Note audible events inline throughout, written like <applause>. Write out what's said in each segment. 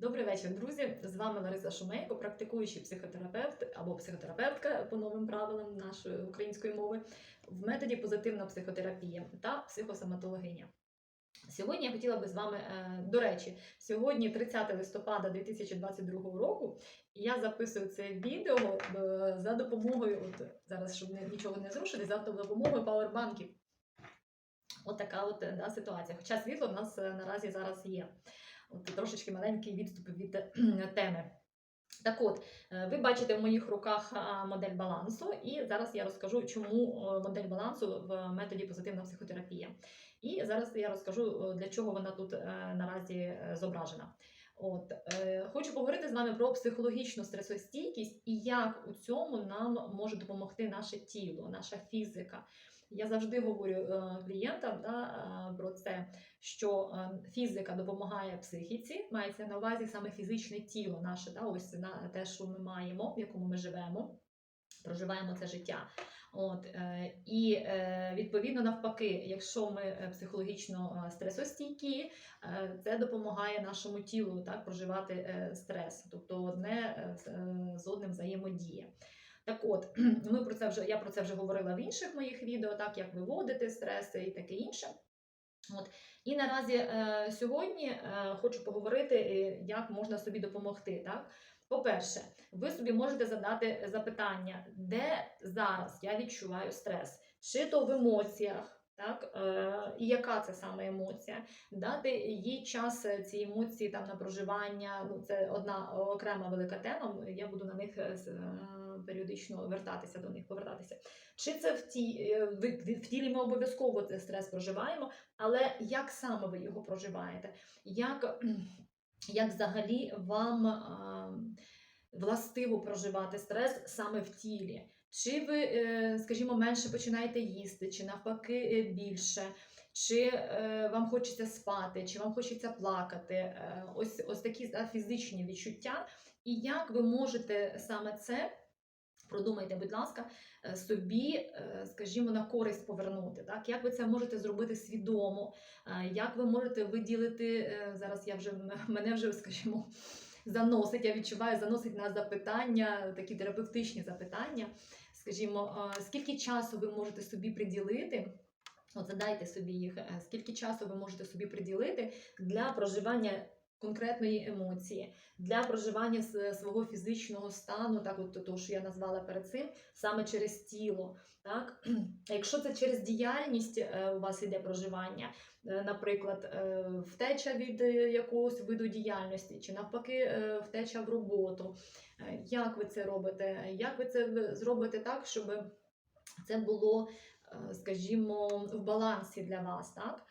Добрий вечір, друзі! З вами Лариса Шумейко, практикуючий психотерапевт або психотерапевтка по новим правилам нашої української мови в методі позитивна психотерапія та психосоматологиня. Сьогодні я хотіла би з вами, е, до речі, сьогодні 30 листопада 2022 року, я записую це відео е, за допомогою, от зараз, щоб нічого не зрушити, за допомогою пауербанків. От от е, да, ситуація. Хоча світло в нас наразі зараз є. От трошечки маленький відступ від теми. Так от, е, ви бачите в моїх руках модель балансу, і зараз я розкажу, чому е, модель балансу в методі позитивна психотерапія. І зараз я розкажу, е, для чого вона тут наразі зображена. От хочу поговорити з вами про психологічну стресостійкість і як у цьому нам може допомогти наше тіло, наша фізика. Я завжди говорю е, клієнтам да, е, про це, що е, фізика допомагає психіці, мається на увазі саме фізичне тіло наше, да, ось на те, що ми маємо, в якому ми живемо, проживаємо це життя. От, і відповідно навпаки, якщо ми психологічно стресостійкі, це допомагає нашому тілу так, проживати стрес, тобто одне з одним взаємодіє. Так от, <clears throat> ми про це вже я про це вже говорила в інших моїх відео, так як виводити стреси і таке інше. От. І наразі е, сьогодні е, хочу поговорити, е, як можна собі допомогти. Так? По-перше, ви собі можете задати запитання, де зараз я відчуваю стрес, чи то в емоціях. Так, е, і яка це саме емоція? Дати їй час е, ці емоції там на проживання. Ну це одна окрема велика тема. Я буду на них е, періодично вертатися до них, повертатися. Чи це в ті в, тілі ми обов'язково цей стрес проживаємо, але як саме ви його проживаєте? Як, <clears throat> як взагалі вам властиво проживати стрес саме в тілі? Чи ви, е, скажімо, менше починаєте їсти, чи навпаки е, більше? Чи е, вам хочеться спати, чи вам хочеться плакати? Ось, ось такі да, фізичні відчуття. І як ви можете саме це, продумайте, будь ласка, собі, скажімо, на користь повернути. Так? Як ви це можете зробити свідомо? Як ви можете виділити зараз? Я вже мене вже, скажімо, заносить. Я відчуваю, заносить на запитання, такі терапевтичні запитання. Скажімо, е, скільки часу ви можете собі приділити? От задайте собі їх, е, скільки часу ви можете собі приділити для проживання конкретної емоції, для проживання свого фізичного стану, так от того, що я назвала перед цим, саме через тіло. Так? <clears throat> Якщо це через діяльність е, у вас іде проживання, е, наприклад, е, втеча від якогось виду діяльності, чи навпаки, втеча в роботу, як ви це робите? Як ви це зробите так, щоб це було, скажімо, в балансі для вас, так?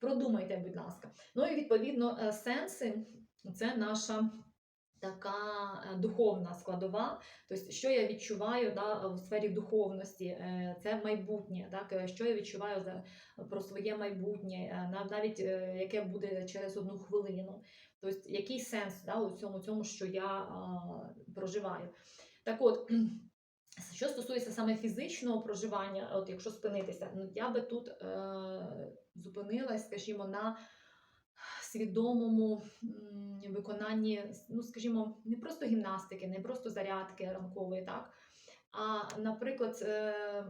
Продумайте, будь ласка. Ну і відповідно е, сенси це наша така е, духовна складова. Тобто, що я відчуваю да, в сфері духовності, е, це майбутнє, так? що я відчуваю за, про своє майбутнє, навіть яке буде через одну хвилину. Тобто, який сенс да, у цьому, цьому, що я а, проживаю. Так от, що стосується саме фізичного проживання, от якщо спинитися, ну я би тут е, зупинилась, скажімо, на свідомому виконанні, ну скажімо, не просто гімнастики, не просто зарядки ранкової, так. А, наприклад, е,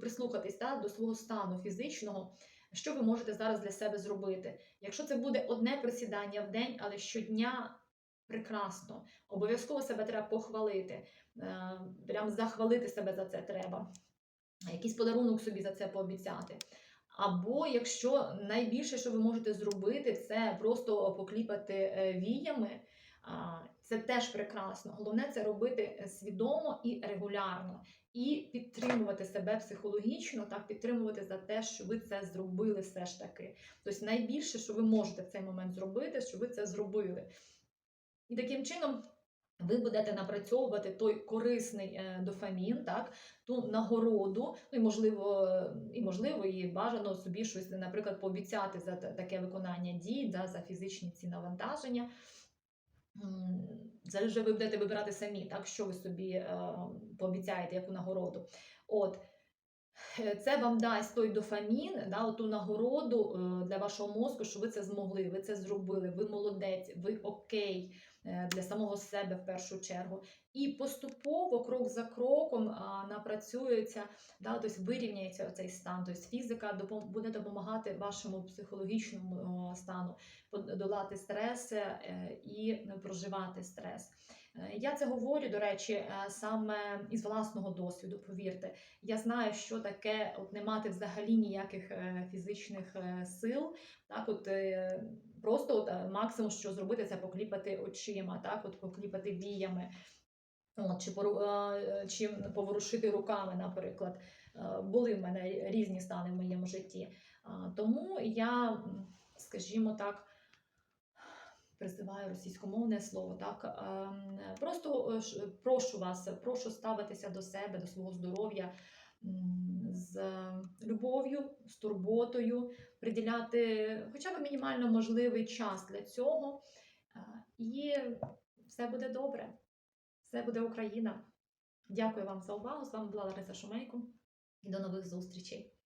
прислухатись да, до свого стану фізичного, що ви можете зараз для себе зробити. Якщо це буде одне присідання в день, але щодня прекрасно, обов'язково себе треба похвалити, е, прям захвалити себе за це треба. Якийсь подарунок собі за це пообіцяти. Або якщо найбільше, що ви можете зробити, це просто покліпати е, віями, це теж прекрасно. Головне це робити е, свідомо і регулярно, і підтримувати себе психологічно, так підтримувати за те, що ви це зробили все ж таки. Тобто найбільше, що ви можете в цей момент зробити, що ви це зробили. І таким чином. Ви будете напрацьовувати той корисний е, дофамін, так, ту нагороду, ну і можливо, і можливо, і бажано собі щось, наприклад, пообіцяти за таке виконання дій, да, за фізичні ці навантаження. Це вже ви будете вибирати самі, так, що ви собі е, пообіцяєте, яку нагороду. От. е, це вам дасть той дофамін, да, ту нагороду для вашого мозку, що ви це змогли, ви це зробили, ви молодець, ви окей для самого себе в першу чергу. І поступово, крок за кроком, напрацюється, да, тобто вирівняється цей стан. Тобто фізика буде допомагати вашому психологічному стану подолати стрес е, і проживати стрес. Е, Я це говорю, до речі, е, саме із власного досвіду, повірте. Я знаю, що таке от не мати взагалі ніяких е, фізичних сил. Так, от просто от, максимум, що зробити, це покліпати очима, так, от покліпати віями. От, чи, пору- чи поворушити руками, наприклад. Були в мене різні стани в моєму житті. Тому я, скажімо так, призиваю російськомовне слово. Так ем, просто е, прошу вас, прошу ставитися до себе, до свого здоров'я з любов'ю, з турботою, приділяти хоча б мінімально можливий час для цього, е, і все буде добре. Все буде Україна. Дякую вам за увагу. З вами була Лариса Шумейко. До нових зустрічей.